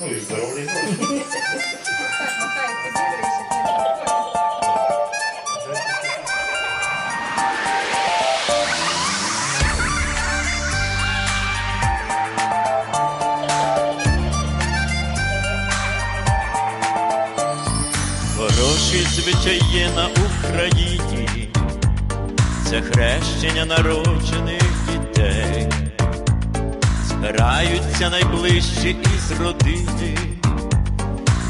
Ну і махай. Хороший звичай є на Україні, це хрещення народжених збираються найближчі із родини,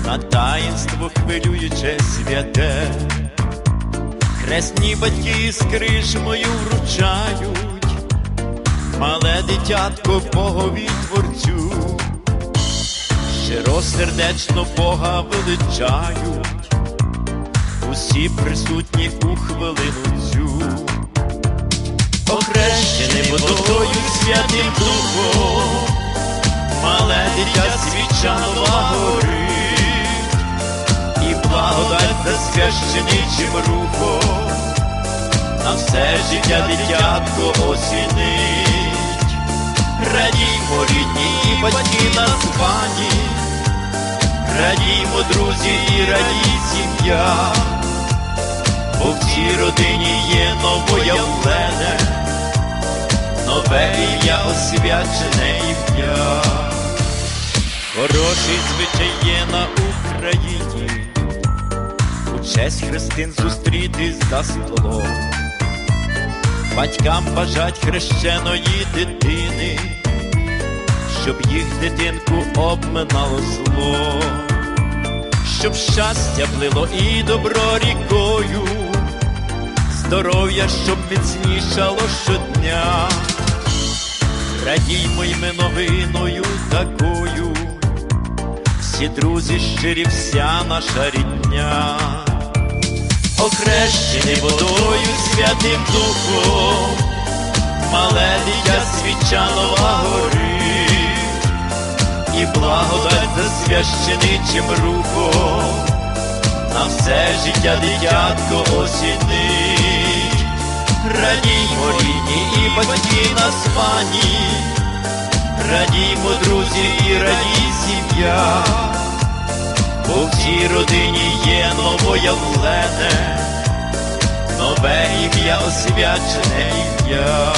на таїнство хвилююче святе, хресні батьки з крижмою вручають, мале дитятко Богові творцю. Щиросердечно Бога величають, усі присутні у хвилину цю, Охрещений водою святим духом, мале дитя свіча нова горить, і благодать засвященичим рухом, на все життя дитятко осінить. Радіймо рідні і батьки названі, радіймо друзі і радій сім'я, бо в цій родині є новоявлене, нове ім'я освячене ім'я. Хороший звичай є на Україні, у честь хрестин зустрітись за столом. Батькам бажать хрещеної дитини, щоб їх дитинку обминало зло, щоб щастя плило і добро рікою, здоров'я, щоб міцнішало щодня, радіймо й ми новиною такою, всі друзі щирі, вся наша рідня. Охрещений водою святим духом, мале дитя свіча нова горить, і благодать засвященичим рухом, на все життя дитятко осінить, радіймо рідні і батьки названі, радіймо друзі і радій сім'я бо в родині є новоявлене, нове ім'я освячене ім'я.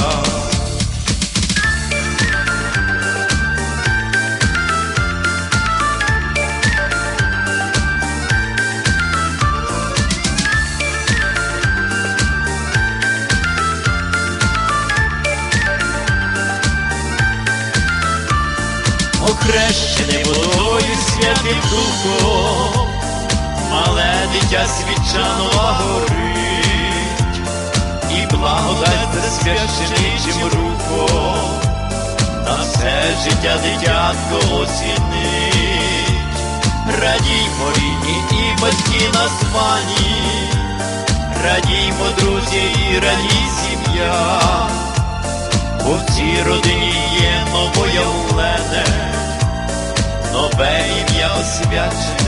Охрещений водою святим духом, мале дитя свічанова горить, і благодать засвященичим рухом, на все життя дитятко осінить, радіймо рідні і батьки названі, радіймо друзі і радій сім'я. Бо в цій родині є новоявлене,